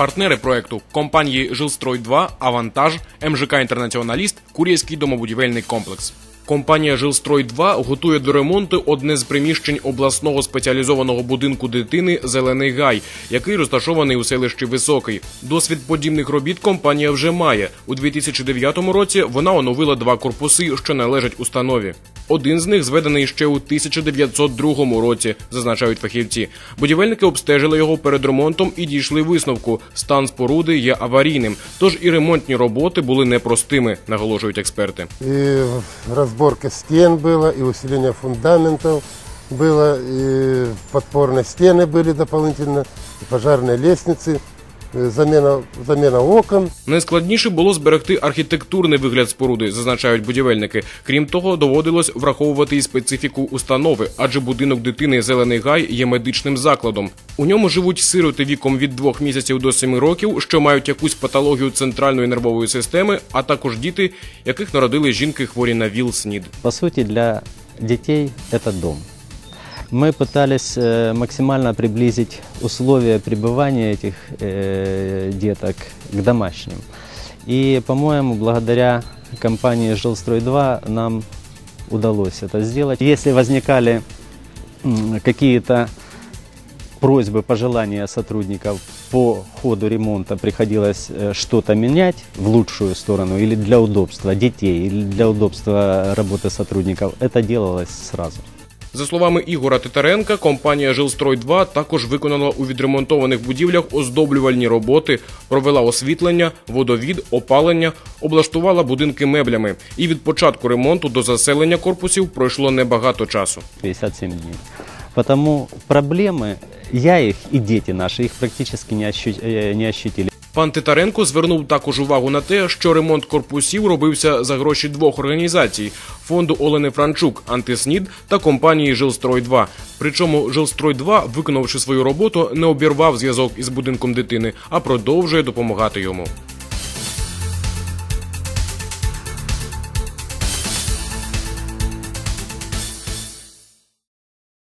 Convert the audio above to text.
Партнери проекту компанії Жилстрой 2 Авантаж, МЖК Інтернаціоналіст, Кур'євський домобудівельний комплекс. Компанія Жилстрой 2 готує до ремонту одне з приміщень обласного спеціалізованого будинку дитини Зелений Гай, який розташований у селищі Високий. Досвід подібних робіт компанія вже має. У 2009 році вона оновила два корпуси, що належать установі. Один з них зведений ще у 1902 році, зазначають фахівці. Будівельники обстежили його перед ремонтом і дійшли висновку. Стан споруди є аварійним, тож і ремонтні роботи були непростими, наголошують експерти. И разборка стен была, и усиление фундаментов было, и подпорные стены были дополнительно, и пожарные лестницы, и замена, замена окон. Найскладніше було зберегти архітектурний вигляд споруди, зазначають будівельники. Крім того, доводилось враховувати і специфіку установи, адже будинок дитини Зелений Гай є медичним закладом. У ньому живуть сироти віком від двох місяців до семи років, що мають якусь патологію центральної нервової системи, а також діти, яких народили жінки хворі на ВІЛ-СНІД. По сути, для детей это дом. Мы пытались э, максимально приблизить условия пребывания этих э, деток к домашним. И, по-моему, благодаря компании «Жилстрой-2» нам удалось это сделать. Если возникали какие-то просьбы, пожелания сотрудников по ходу ремонта приходилось э, что-то менять в лучшую сторону или для удобства детей, или для удобства работы сотрудников, это делалось сразу. За словами Ігора Титаренка, компанія Жилстрой 2 також виконала у відремонтованих будівлях оздоблювальні роботи, провела освітлення, водовід, опалення, облаштувала будинки меблями. І від початку ремонту до заселення корпусів пройшло небагато часу. 57 дней. Потому проблемы, я их и дети наши, их практически не, ощу- э, не ощутили. Пан Титаренко звернув також увагу на те, що ремонт корпусів робився за гроші двох організацій: фонду Олени Франчук, Антиснід та компанії Жилстрой 2 Причому Жилстрой 2 виконавши свою роботу, не обірвав зв'язок із будинком дитини, а продовжує допомагати йому.